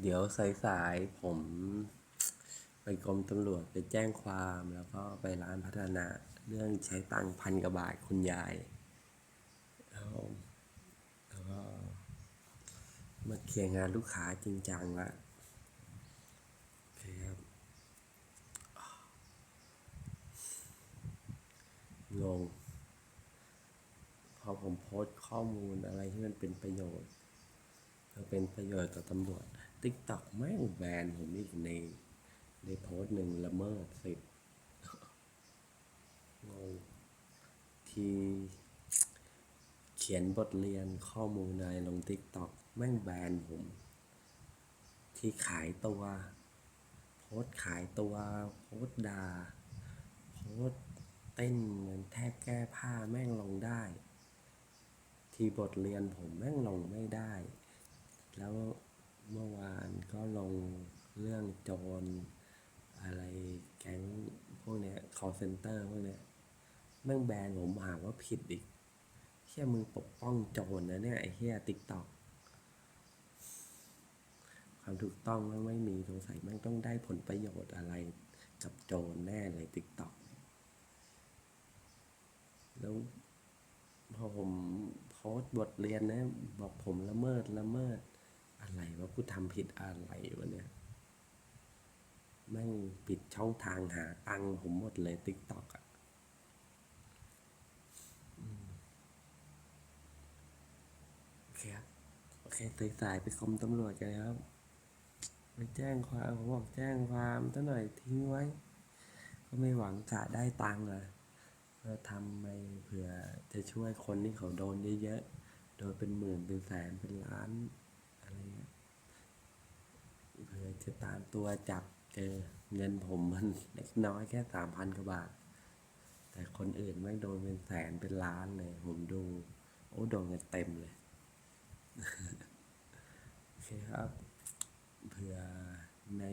เดี๋ยวสายๆผมไปกรมตำรวจไปแจ้งความแล้วก็ไปร้านพัฒนาเรื่องใช้ตังพันกว่าบาทคุณยายแล้วแล้วก็มาเคลียร์งานลูกค้าจริงจังละโอเคครับงงพอผมโพสต์ข้อมูลอะไรที่มันเป็นประโยชน์แล้วเป็นประโยชน์ต่อตำรวจ ติ๊กต็อกแม่งแบนผมอีกในในโพสหนึ่งละเมิดสิทธิ์งงที่เขียนบทเรียนข้อมูลอะไรลงติ๊กต็อกแม่งแบนผม ที่ขายตัว โพสขายตัว โพสต์ด่าโพสเต้นเหมือนแทบแก้ผ้าแม่งลงได้ ที่บทเรียนผมแม่งลงไม่ได้ แล้ว เมื่อวานก็ลงเรื่องโจรอะไรแก๊งพวกเนี้ย call center พวกเนี้ยแม่งแบนผมหาว่าผิดอีกเฮียมึงปกป้องโจรนะเนี่ยไอ้เฮียติ๊กต็อกความถูกต้องแม่งไม่มีสงสัยแม่งต้องได้ผลประโยชน์อะไรกับโจรแน่เลยติ๊กต็อกแล้วพอผมโพสต์บทเรียนนะ บอกผมละเมิดละเมิด อะไรวะกูทำผิดอะไรวะเนี่ยแม่งปิดช่องทางหาตังผมหมดเลยติ๊กต็อกอะโอเคครับโอเคตื่นสายไปกรมตำรวจกันเลยครับไปแจ้งความผมบอกแจ้งความซะหน่อยทิ้งไว้ ก็ไม่หวังกะได้ตังค์อะก็ทำไปเผื่อจะช่วยคนที่เขาโดนเยอะๆ โดนเป็นหมื่นเป็นแสนเป็นล้าน อะไรเงี้ยเผื่อจะตามตัวจับเจอเงินผมมันเล็กน้อยแค่สามพันกว่าบาท แต่คนอื่นแม่งโดนเป็นแสนเป็นล้านเลย ผมดู โอ้โดนกันเต็มเลยโอเคครับเผื่อใน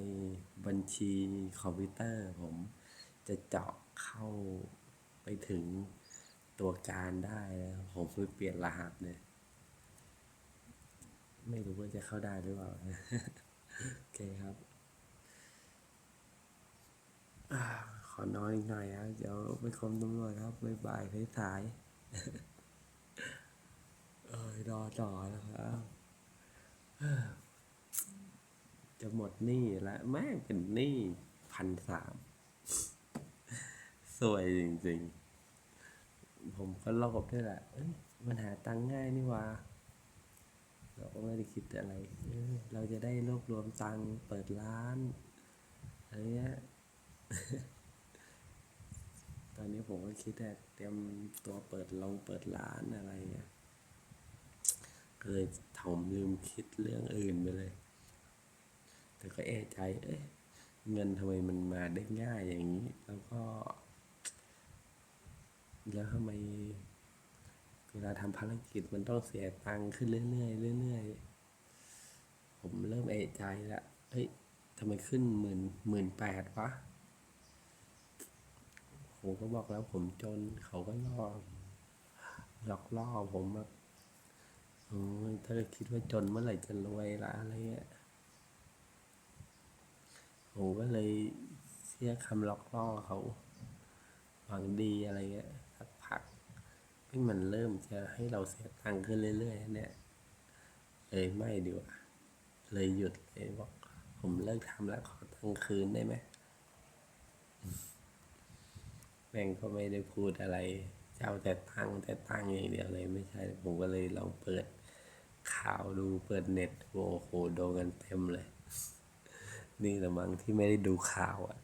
บัญชีคอมพิวเตอร์ ผมจะเจาะเข้าไปถึงตัวการได้นะผมไปเปลี่ยนรหัสเนี่ย ไม่รู้ว่าจะเข้าได้หรือเปล่าโอเคครับอขอนอนอีกหน่อยครับ เดี๋ยวไปคมตำรวจครับบ๊ายบายสายเออรอต่อนะครับจะหมดหนี้แล้วแม่งเป็นหนี้พันสามสวยจริงๆ ผมก็โลภด้วยแหละเอ้ยมันหาตังค์ง่ายนี่ว่า เราก็ไม่ได้คิดอะไร เราจะได้รวบรวมตังค์เปิดร้านอะไรเงี้ย ตอนนี้ผมก็คิดแต่เตรียมตัวเปิดลงเปิดร้านอะไรเงี้ยเลยถมลืมคิดเรื่องอื่นไปเลย แต่ก็เอะใจ เอ๊ะเงินทำไมมันมาได้ง่ายอย่างนี้ แล้วก็ แล้วทำไม เวลาทำภารกิจมันต้องเสียตังค์ขึ้นเรื่อยๆเรื่อยๆ ผมเริ่มเอะใจละเฮ้ยทำไมขึ้นหมื่นหมื่นแปดวะ ผมก็บอกแล้วผมจนเขาก็ล่อหลอกล่อผมอ้ยถ้าคิดว่าจนเมื่อไหร่จะรวยละอะไรเงี้ยผมก็เลยเชื่อคำหลอกล่อเขาหวังดีอะไรเงี้ย ที่มันเริ่มจะให้เราเสียตังค์ขึ้นเรื่อยๆเนี่ยเลยไม่ดีกว่าเลยหยุดเลยบอกผมเลิกทำแล้วขอตังค์คืนได้ไหมแม่งก็ไม่ได้พูดอะไร เจ้าแต่ตังค์แต่ตังค์อย่างเดียวเลยไม่ใช่ ผมก็เลยลองเปิดข่าวดูเปิดเน็ตโอ้โหโดนกันเต็มเลย นี่แหละมั้งที่ไม่ได้ดูข่าวอะ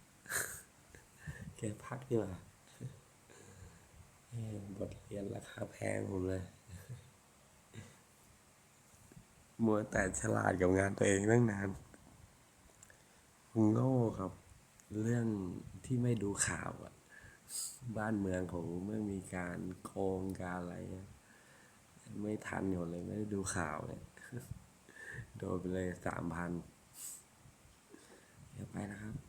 แกพักดีกว่า บทเรียนราคาแพงผมเลย มัวแต่ฉลาดกับงานตัวเองตั้งนานผมโง่ครับ เรื่องที่ไม่ดูข่าวอะบ้านเมืองของเมื่อมีการโกงการอะไร ไม่ทันอยู่เลยไม่ได้ดูข่าวเนี่ยโดนไปเลยสามพันเดี๋ยวไปนะครับ